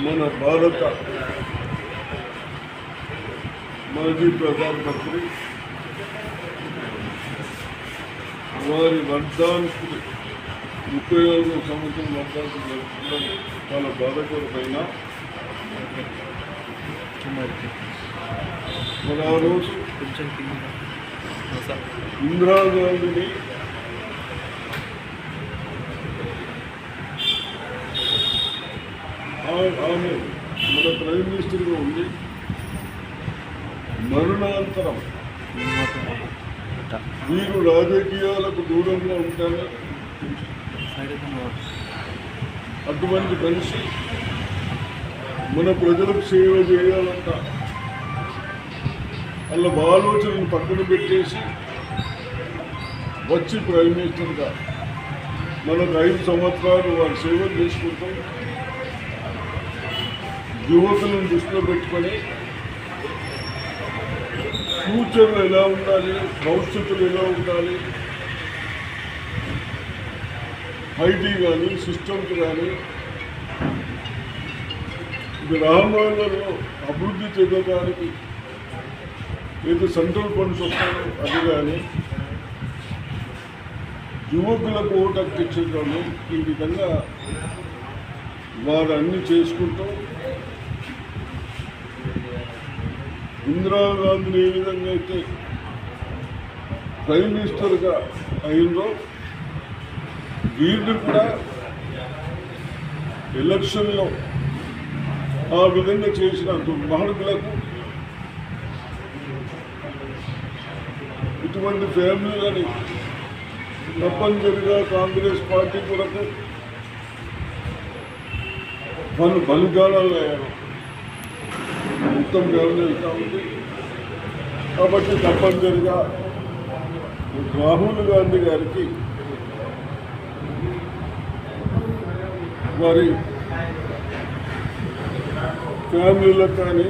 మన భారత మాజీ ప్రధానమంత్రి వారి వర్ధానికి ముప్పై ఆరు సంవత్సరం వర్ధానికి జరుపుకోవడం చాలా బాధాకరమైన మరి ఆ రోజు సార్ ఇందిరాగాంధీని ఆమె మన ప్రైమ్ మినిస్టర్గా ఉంది మరణాంతరం మీరు రాజకీయాలకు దూరంగా ఉంటారు? అటువంటి కలిసి మన ప్రజలకు సేవ చేయాలంట. వాళ్ళ ఆలోచనను పక్కన పెట్టేసి వచ్చి ప్రైమ్ మినిస్టర్గా మనకు ఐదు సంవత్సరాలు వారి సేవలు చేసుకుంటాం. యువకులను దృష్టిలో పెట్టుకొని ఫ్యూచర్లో ఎలా ఉండాలి భవిష్యత్తులో ఎలా ఉండాలి ఐటీ కానీ సిస్టమ్స్ కానీ గ్రామాలలో అభివృద్ధి చెందడానికి ఏదో సెంట్రల్ ఫండ్స్ వస్తాయో అది కానీ యువకులకు ఓటు అప్పించడం ఈ విధంగా వారు అన్ని చేసుకుంటూ ఇందిరాగాంధీని ఏ విధంగా అయితే ప్రైమ్ మినిస్టర్గా అయిందో వీరిని కూడా ఎలక్షన్లో ఆ విధంగా చేసిన దుర్మార్గులకు ఇటువంటి ఫ్యామిలీలని తప్పనిసరిగా కాంగ్రెస్ పార్టీ కొరకు వాళ్ళు బలిదానాలు అయ్యారు మొత్తం ఫ్యామిలీ వెళ్తా ఉంది. కాబట్టి తప్పనిసరిగా రాహుల్ గాంధీ గారికి వారి ఫ్యామిలీలకు కానీ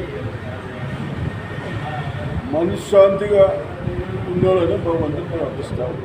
మనశ్శాంతిగా ఉండాలని భగవంతుని ప్రార్థిస్తాము